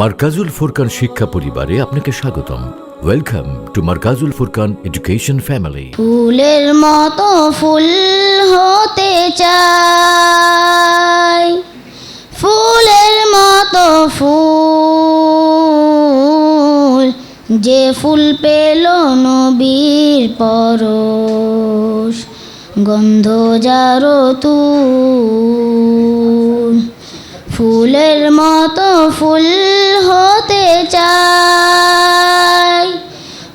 মার্কাজুল ফুরকান শিক্ষা পরিবারে আপনাকে স্বাগতম। Welcome to Markazul Furqan education family ফুলের মতো ফুল হতে চাই। ফুলের মতো ফুল যে ফুল পেল নবীর পরশ, গন্ধ যারো তুল। ফুলের মতো ফুল হতে চাই।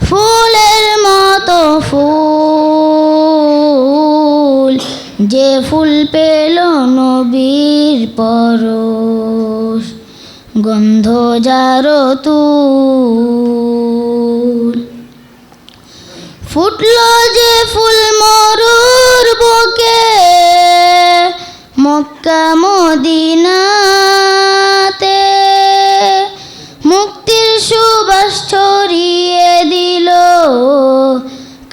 ফুলের মতো ফুল যে ফুল পেল নবীর পরশ, গন্ধ যারো তুল। ফুটল যে ফুল মরুর বুকে, মক্কা মদিনাতে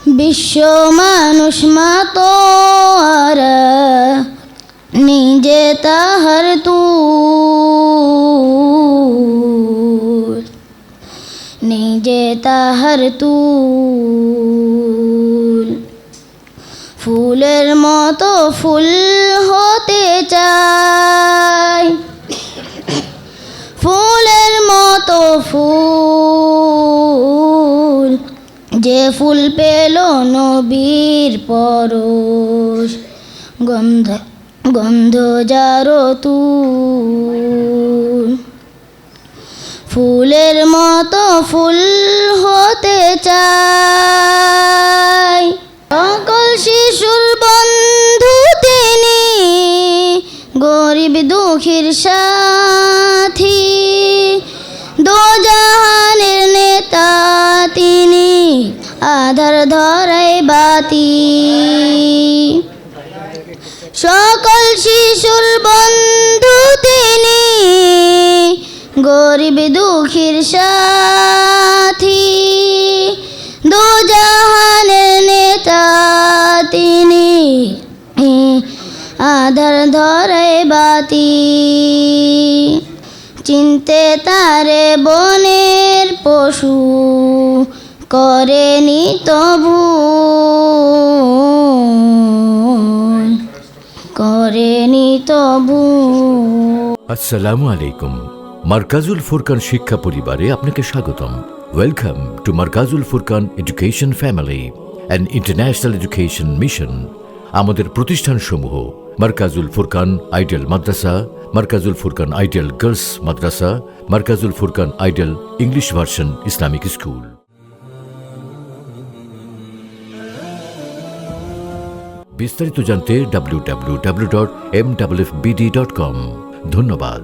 বিশ্ব মানুষ মাতো আর নিজে তাহার তু নিজে তাহার তু ফুলের মতো ফুল যে ফুল পেল নবীর পরশ। গন্ধ গন্ধ যারো তুল ফুলের মতো ফুল হতে চাই। সকল শিশুর বন্ধু তিনি, গরিব দুঃখীর সাথী আধার ধরাই বাতি। সকল শিশুর বন্ধু তিনি, গরিব দুঃখীর সাথী। দুজাহানের নেতা তিনি, আধার ধরে বাতি। চিনতে তারে বনের পশু করেনি তবু। করেনি তবু। আসসালামু আলাইকুম। মার্কাজুল ফুরকান শিক্ষা পরিবারে আপনাকে স্বাগতম। Welcome to Markazul Furqan education family and international education mission আমাদের প্রতিষ্ঠানসমূহ মার্কাজুল ফুরকান আইডিয়াল মাদ্রাসা, Markazul Furqan ideal girls Madrasa, Markazul Furqan ideal English version Islamic school. বিস্তারিত জানতে W W W dot M W F BD dot com ধন্যবাদ।